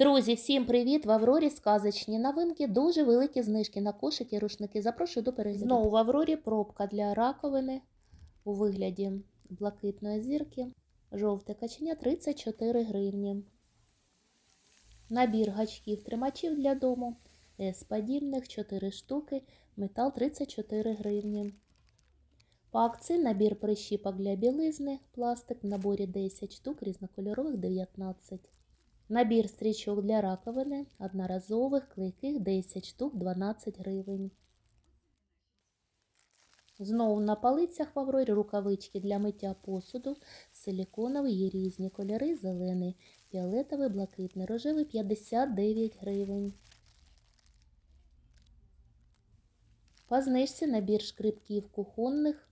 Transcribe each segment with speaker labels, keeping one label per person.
Speaker 1: Друзі, всім привіт! В Аврорі сказочні новинки, дуже великі знижки на кошики рушники. Запрошую до перегляду. Знову в Аврорі пробка для раковини у вигляді блакитної зірки. Жовте каченя 34 гривні. Набір гачків тримачів для дому. С-подібних 4 штуки. Метал 34 гривні. По акції набір прищіпок для білизни. Пластик в наборі 10 штук, різнокольорових 19. Набір стрічок для раковини одноразових, клейких 10 штук 12 гривень. Знову на полицях в рукавички для миття посуду. Силіконові є різні кольори, зелений, фіолетовий, блакитний, рожевий 59 гривень. По знижці набір шкребків кухонних,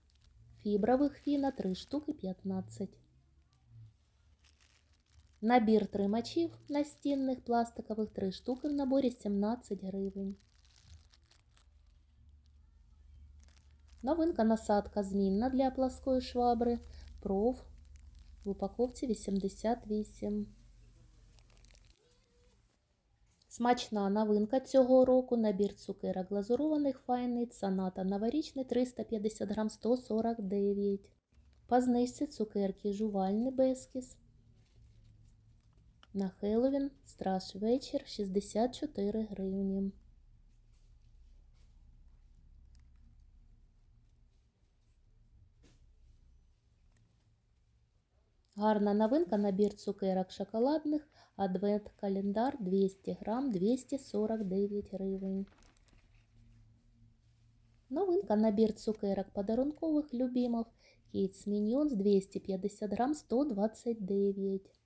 Speaker 1: фібрових фіна 3 штуки 15. Набір тримачів настінних пластикових 3 штуки в наборі 17 гривень. Новинка насадка змінна для пласкої швабри. Проф в упаковці 88. Смачна новинка цього року. Набір цукерок глазурованих файний. Саната новорічний 350 грам 149. По знижці цукерки жувальний бескіс. На Хеллоуін страж вечір 64 гривні. Гарна новинка набір цукерок шоколадних. Адвент календар 200 грам 249 гривень. Новинка набір цукерок подарункових любимых. Kids Minions 250 грам 129.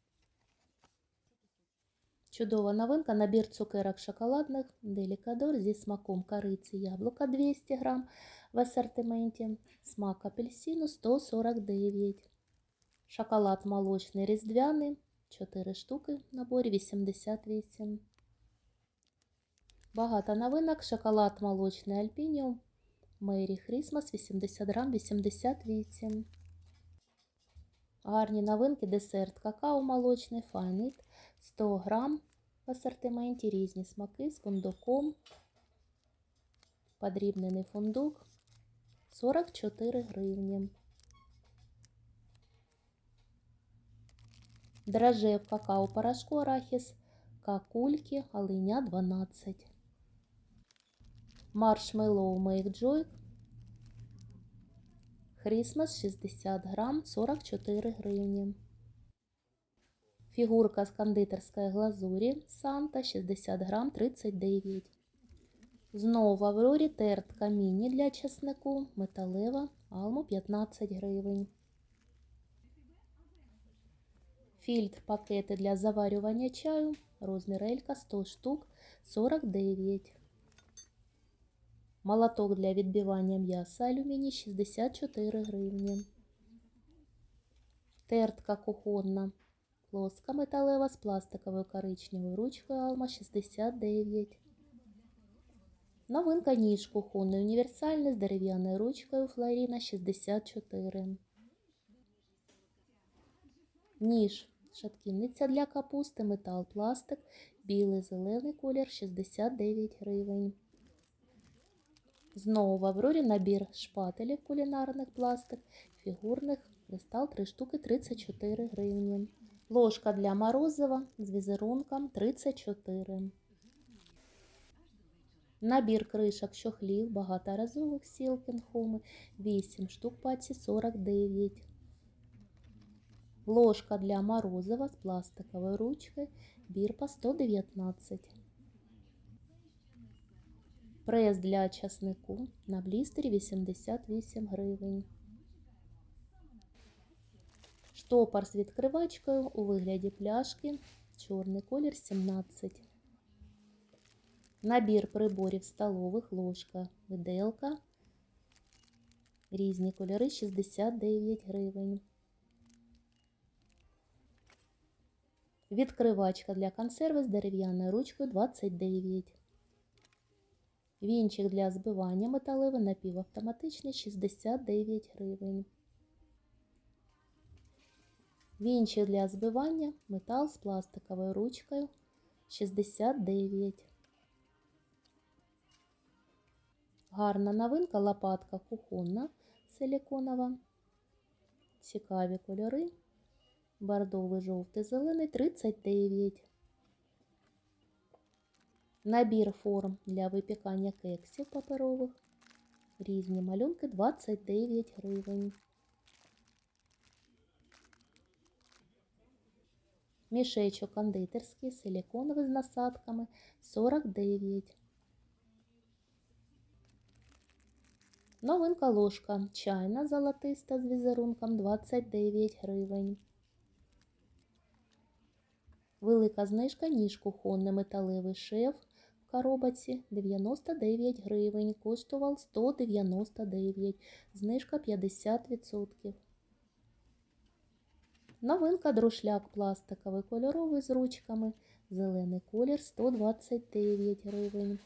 Speaker 1: Чудова новинка набір цукерок шоколадних Делікадор зі смаком кориці яблука 200 грам в асортименті. Смак апельсину 149 Шоколад молочний різдвяний 4 штуки наборі 88. Багато новинок. Шоколад молочний Альпініум. Мері Хрісмас 80 грам 88. Гарні новинки. Десерт какао молочний Файнит 100 грам в асортименті. Різні смаки з фундуком. Подрібнений фундук 44 гривні. Драже в какао порошку арахіс, какульки, алиня 12. Маршмеллоу Make Joy. Хрісмас 60 грам 44 гривні. Фігурка з кондитерської глазурі Санта 60 грам 39. Знову Аврорі тертка міні для чеснику металева алму 15 гривень. Фільтр пакети для заварювання чаю. Розмір Елька 100 штук 49. Молоток для відбивання м'яса алюміній 64 гривні. Тертка кухонна. Плоска металева з пластиковою коричневою ручкою Алма 69. Новинка ніж кухонний універсальний з дерев'яною ручкою Флоріна 64. Ніж шатківниця для капусти, метал, пластик, білий, зелений колір 69 гривень. Знову в Аврорі набір шпателів кулінарних пластик, фігурних, кристал 3 штуки 34 гривні. Ложка для морозива з візерунком 34. Набір кришок чохлів багаторазових Сілкін Хоми 8 штук паці 49. Ложка для морозива з пластикової ручки, бір по 119. Прес для часнику на блістері 88 гривень. Штопор з відкривачкою у вигляді пляшки. Чорний колір 17. Набір приборів столових ложка, виделка. Різні кольори 69 гривень. Відкривачка для консерви з дерев'яною ручкою 29. Вінчик для збивання металевий напівавтоматичний 69 гривень. Вінчик для збивання метал з пластиковою ручкою 69. Гарна новинка лопатка кухонна силіконова. Цікаві кольори. Бордовий, жовтий, зелений 39. Набір форм для випікання кексів паперових. Різні малюнки 29 гривень. Мішечок кондитерський, силіконовий з насадками 49. Новинка ложка чайна золотиста з візерунком 29 гривень. Велика знижка ніж кухонний металевий шеф в коробці 99 гривень. Коштував 199, знижка 50%. Новинка друшляк пластиковий кольоровий з ручками. Зелений колір 129 гривень.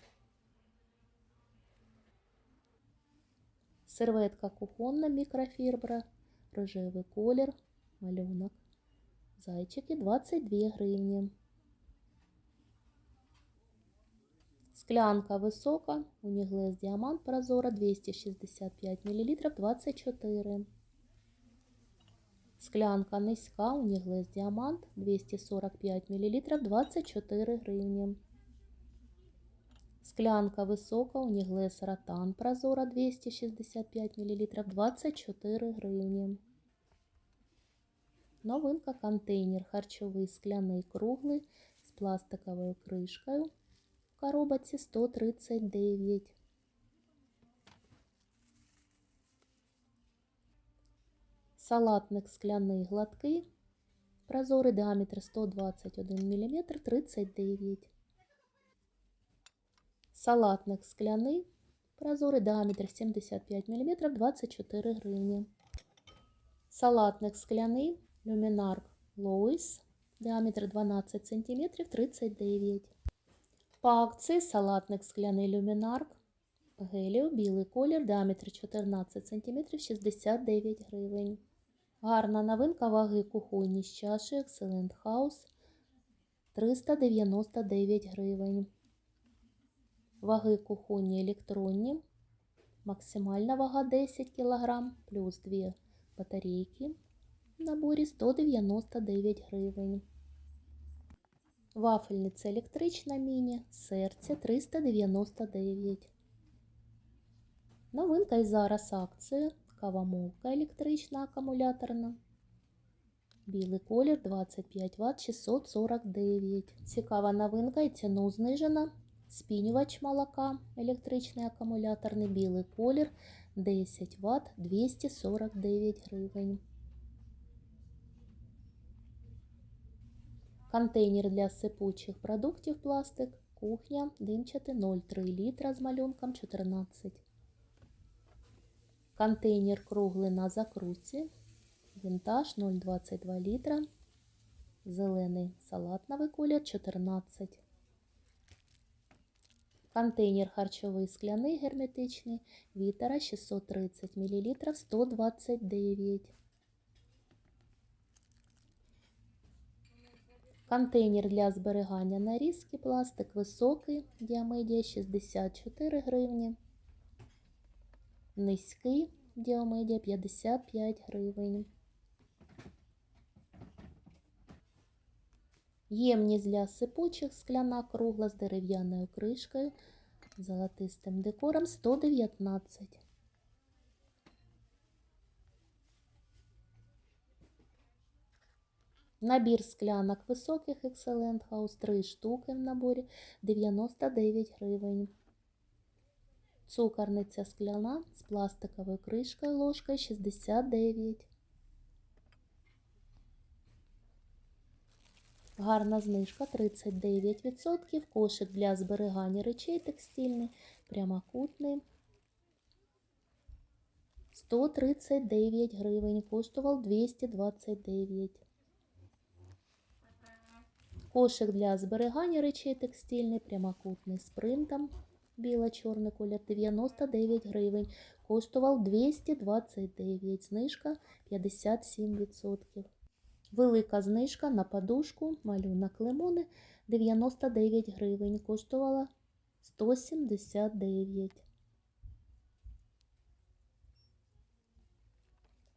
Speaker 1: Серветка кухонна мікрофібра, рожевий колір, малюнок. Зайчики 22 гривні. Склянка висока, уніглес діамант прозора 265 мл 24. Склянка низька, уніглес діамант 245 мл 24 гривні. Склянка висока, уніглес ротан прозора 265 мл 24 гривні. Новинка контейнер харчовий скляний круглий з пластиковою кришкою. В коробці 139. Салатник скляний гладкий. Прозорий діаметр 121 мм 39. Салатник скляний. Прозорий діаметр 75 мм 24 гривні. Салатник скляний. Люмінарк Лоїс. Діаметр 12 см 39. По акції салатник скляний люмінарк. Геліо, білий колір, діаметр 14 см 69 гривень. Гарна новинка ваги кухонні з чаші Excellent House 399 гривень. Ваги кухонні електронні. Максимальна вага 10 кг плюс 2 батарейки. В наборі 199 гривень. Вафельниця електрична міні. Серце 399. Новинка і зараз акція. Кавомолка електрична акумуляторна. Білий колір 25 Вт 649. Цікава новинка і ціну знижена. Спінювач молока електричний акумуляторний білий колір 10 Вт 249 гривень. Контейнер для сипучих продуктів пластик. Кухня димчатий 0,3 літра з малюнком 14. Контейнер круглий на закрутці. Вінтаж 0,22 літра. Зелений салатновий колір 14. Контейнер харчовий скляний герметичний. Вітера 630 мл 129. Контейнер для зберігання нарізки, пластик високий, діамедія 64 гривні. Низький діамедія 55 гривень. Ємність для сипучих скляна кругла з дерев'яною кришкою, золотистим декором 119. Набір склянок високих Excellent House 3 штуки в наборі 99 гривень. Цукорниця скляна з пластиковою кришкою ложкою 69. Гарна знижка 39%. Кошик для зберігання речей текстильний, прямокутний. 139 гривень, коштував 229. Кошик для зберігання речей текстильний, прямокутний з принтом. Біло-чорний колір 99 гривень. Коштував 229. Знижка 57%. Велика знижка на подушку, малюнок лимони 99 гривень, коштувала 179.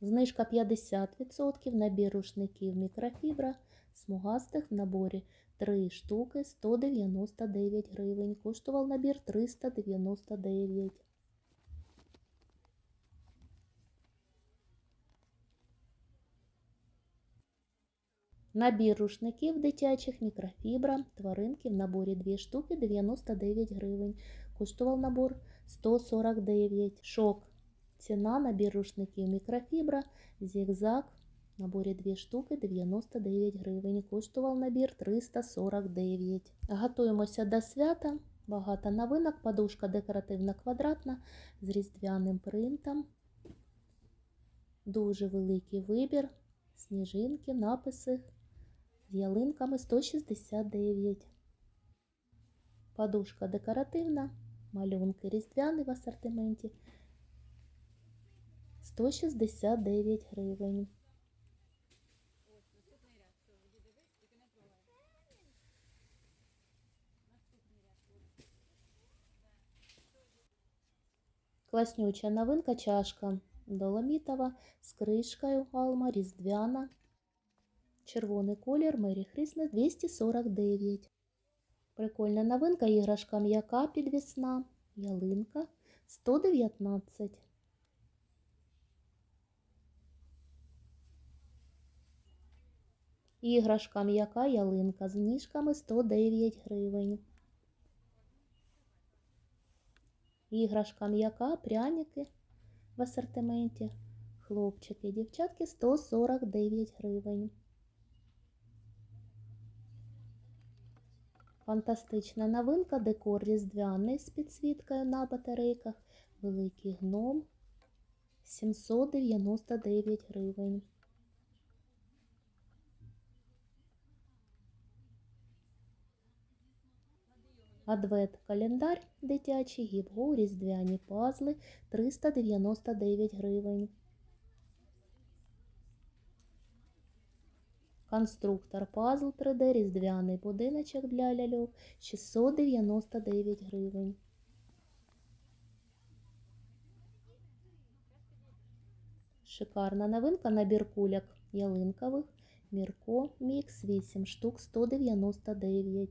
Speaker 1: Знижка 50%, набір рушників мікрофібра, смугастих в наборі 3 штуки 199 гривень. Коштував набір 399. Набір рушників дитячих мікрофібра, тваринки в наборі 2 штуки 99 гривень. Коштував набор 149. Шок. Ціна набір рушників мікрофібра, зігзаг. Наборі 2 штуки 99 гривень. Коштував набір 349. Готуємося до свята. Багато новинок. Подушка декоративна квадратна з різдвяним принтом. Дуже великий вибір. Сніжинки, написи з ялинками 169. Подушка декоративна, малюнки різдвяні в асортименті 169 гривень. Класнюча новинка чашка доломітова з кришкою алма різдвяна. Червоний колір Мері Хрісне 249. Прикольна новинка іграшка м'яка підвісна. Ялинка 119. Іграшка м'яка ялинка з ніжками 109 гривень. Іграшка м'яка пряники в асортименті. Хлопчики, дівчатки 149 гривень. Фантастична новинка, декор різдвяний з підсвіткою на батарейках. Великий гном 799 гривень. Адвент календар дитячий, гібго, різдвяні пазли 399 гривень. Конструктор пазл 3D, різдвяний будиночок для ляльок 699 гривень. Шикарна новинка набір куляк ялинкових. Мірко Мікс 8 штук 199.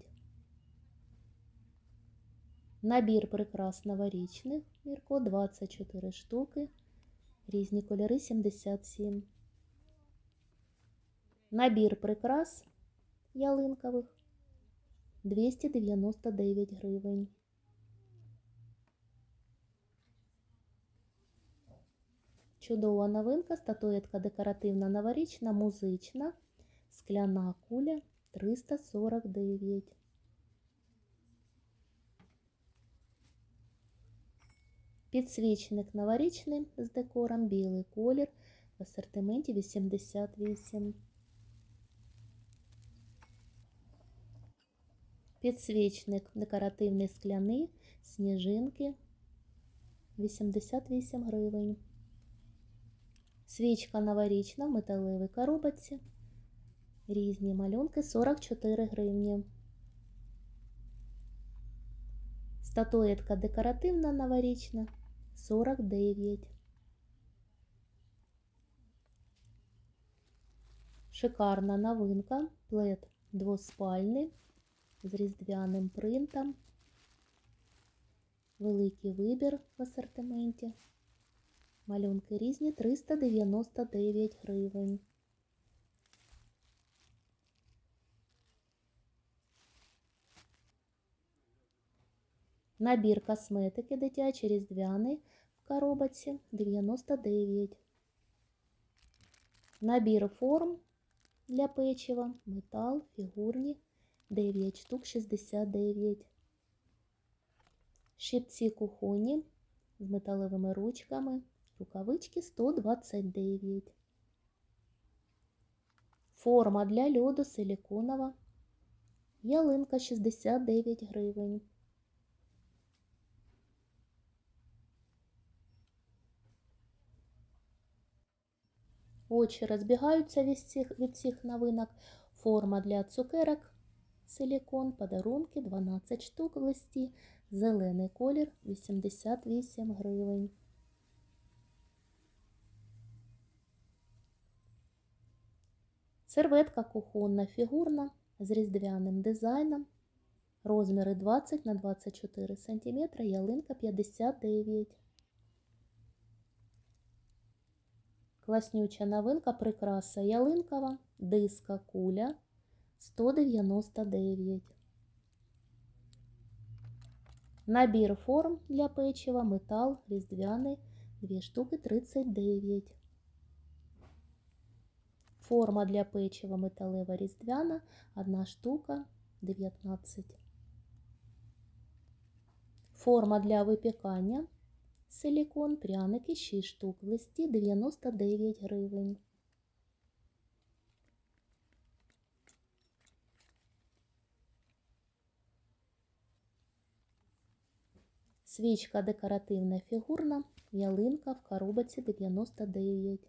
Speaker 1: Набір прикрас новорічних. Мірко 24 штуки. Різні кольори 77. Набір прикрас ялинкових 299 гривень. Чудова новинка, статуетка декоративна новорічна, музична, скляна куля 349. Підсвічник новорічний з декором білий колір в асортименті 88. Підсвічник декоративний скляний, сніжинки 88 гривень. Свічка новорічна в металевій коробці. Різні малюнки 44 гривні. Статуетка декоративна новорічна 49. Шикарна новинка. Плед двоспальний з різдвяним принтом. Великий вибір в асортименті. Малюнки різні 399 гривень. Набір косметики дитячий різдвяний в коробці 99. Набір форм для печива, метал, фігурні 9 штук 69. Щипці кухонні з металевими ручками, рукавички 129. Форма для льоду силіконова. Ялинка 69 гривень. Очі розбігаються від цих, від цих новинок. Форма для цукерок силікон, подарунки 12 штук в листі, зелений колір 88 гривень. Серветка кухонна фігурна з різдвяним дизайном. Розміри 20 на 24 см, ялинка 59. Класнюча новинка прикраса ялинкова, диска куля 199. Набір форм для печива, метал, різдвяний, 2 штуки 39. Форма для печива металева різдвяна, 1 штука 19. Форма для випікання силікон, пряники 6 штук, в листі 99 гривень. Свічка декоративна фігурна, ялинка в коробці 99.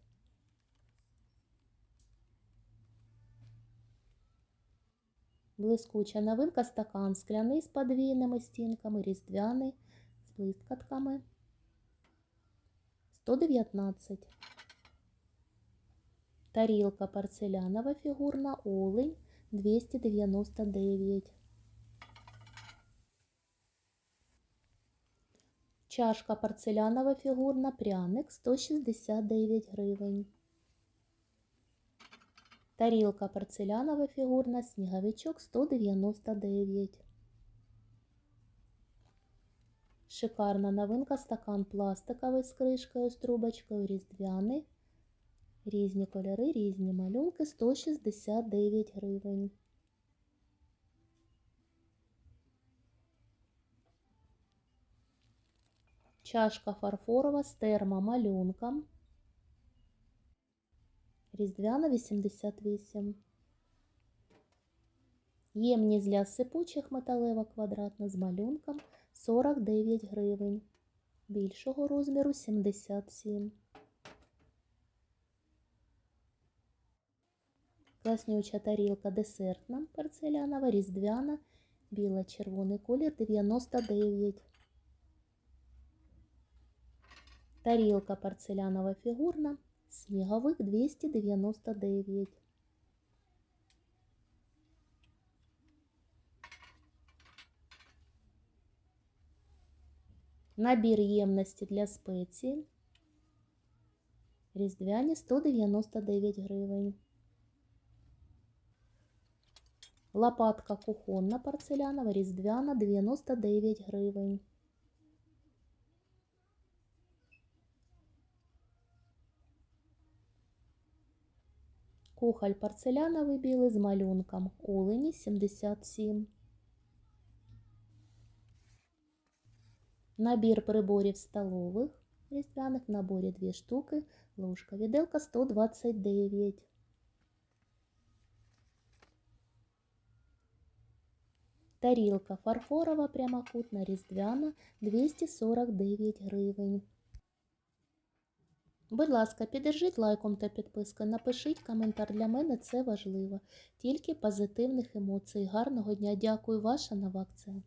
Speaker 1: Блискуча новинка стакан скляний з подвійними стінками, різдвяний з блискатками 119. Тарілка порцелянова фігурна олень 299. Чашка порцелянова фігурна пряник 169 гривень. Тарілка порцелянова фігурна сніговичок 199. Шикарна новинка стакан пластиковий з кришкою з трубочкою різдвяний. Різні кольори, різні малюнки 169 гривень. Чашка фарфорова з термомалюнком. Різдвяна 88. Ємність для сипучих металева квадратна з малюнком 49 гривень. Більшого розміру 77. Класнюча тарілка десертна, порцелянова, різдвяна, біло-червоний колір 99. Тарілка порцелянова фігурна, сніговик 299. Набір ємності для спеції. Різдвяні 199 гривень. Лопатка кухонна порцелянова, різдвяна 99 гривень. Кухоль порцеляновий білий з малюнком. Олені 77. Набір приборів столових різдвяних в наборі 2 штуки. Ложка віделка 129. Тарілка фарфорова прямокутна різдвяна 249 гривень. Будь ласка, піддержіть лайком та підпискою, напишіть коментар. Для мене це важливо. Тільки позитивних емоцій. Гарного дня. Дякую, ваша нова акція.